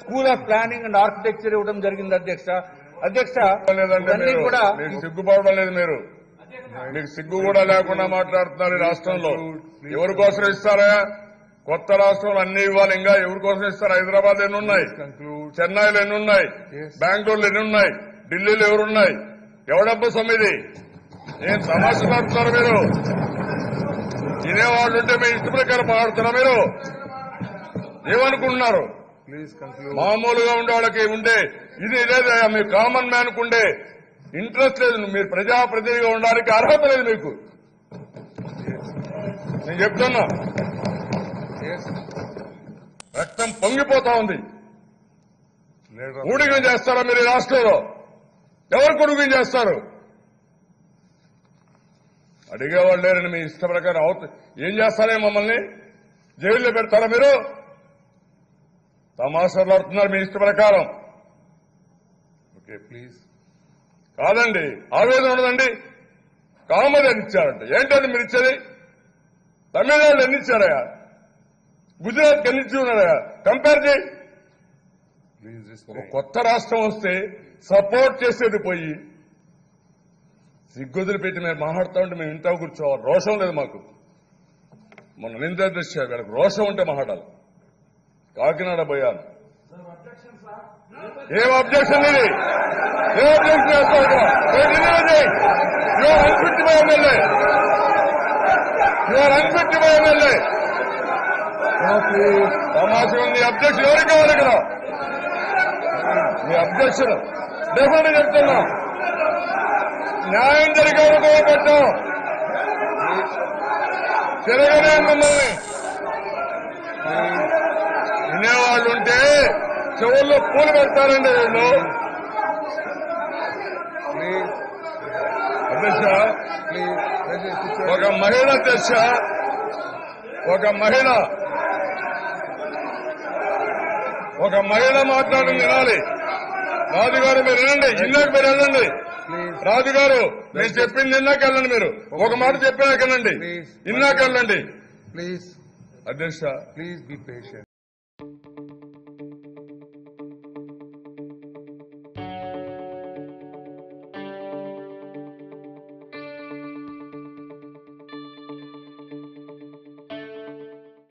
School of planning and architecture ఇవ్వడం జరిగింది అధ్యక్ష. అధ్యక్ష కూడా సిగ్గుపడడం లేదు మీరు. మీకు సిగ్గు కూడా లేకుండా మాట్లాడుతున్నారు ఈ రాష్ట్రంలో. ఎవరి కోసం ఇస్తారా? కొత్త రాష్ట్రంలో అన్ని ఇవ్వాలి. ఇంకా ఎవరి కోసం ఇస్తారు? హైదరాబాద్ ఎన్ని ఉన్నాయి? చెన్నైలో ఎన్ని ఉన్నాయి? బెంగళూరులో ఎన్ని ఉన్నాయి? ఢిల్లీలో ఎవరున్నాయి? ఎవడబ్బ సొమ్మిది? ఏం తమాషలు ఆడుతున్నారు మీరు? తినేవాళ్ళు ఉంటే మీ ఇష్ట ప్రకారం ఆడుతున్నా మీరు? ఏమనుకుంటున్నారు? మామూలుగా ఉండే వాళ్ళకి ఉండే ఇది లేదా మీ కామన్ మ్యాన్ ఉండే ఇంట్రెస్ట్ లేదు మీరు ప్రజాప్రతినిధిగా ఉండడానికి అర్హత లేదు మీకు. నేను చెప్తున్నా. రక్తం పొంగిపోతా ఉంది. ఊడిగం చేస్తారా మీరు రాష్ట్రంలో? ఎవరు కొడుకుని చేస్తారు? అడిగేవాళ్ళు లేరని మీ ఇష్ట ప్రకారం అవుతుంది ఏం చేస్తారే మమ్మల్ని? జైల్లో పెడతారా మీరు? తమాషాలు ఆడుతున్నారు మీ ఇష్ట ప్రకారం. ఓకే ప్లీజ్ కాదండి ఆవేదన ఉండదండి. కామది అని ఇచ్చారంట. ఏంటండి మీరు ఇచ్చేది? తమిళనాడు ఎన్ని ఇచ్చారయ్యా? గుజరాత్ ఎన్ని ఇచ్చి ఉన్నారయ్యా? కంపేర్ చేయి. ఒక కొత్త రాష్ట్రం వస్తే సపోర్ట్ చేసేది పోయి సిగ్గుదులు పెట్టి మేము మాట్లాడుతూ ఉంటే మేము ఇంట్లో కూర్చోవాలి. రోషం లేదు మాకు. మొన్న నింద దృష్ట్యా వీళ్ళకి రోషం ఉంటే మాట్లాడాలి. కాకినాడ పోయాను. ఏం అబ్జెక్షన్ ఇది? ఏం అబ్జెక్షన్ చేస్తావు your unfit by MLA your unfit by MLA తమాషా ఉంది. అబ్జెక్షన్ ఎవరికి కావాలి ఇక్కడ? మీ అబ్జెక్షన్ డెఫినెట్ చెప్తున్నా. న్యాయం జరిగే పెట్టాం. తిరగనే మిమ్మల్ని వినేవాళ్ళు ఉంటే చెవుల్లో పూలు పెడతారండి అధ్యక్ష ఒక మహిళ అధ్యక్ష ఒక మహిళ. ఒక మహిళ మాట్లాడింది వినాలి. రాజుగారు మీరు వినండి. ఇన్నాక మీరు వెళ్ళండి. రాజుగారు నేను చెప్పింది ఇన్నాక వెళ్ళండి మీరు. ఒక మాట చెప్పినాక వెళ్ళండి. ఇన్నాక వెళ్ళండి. Please, అధ్యక్ష. please be patient.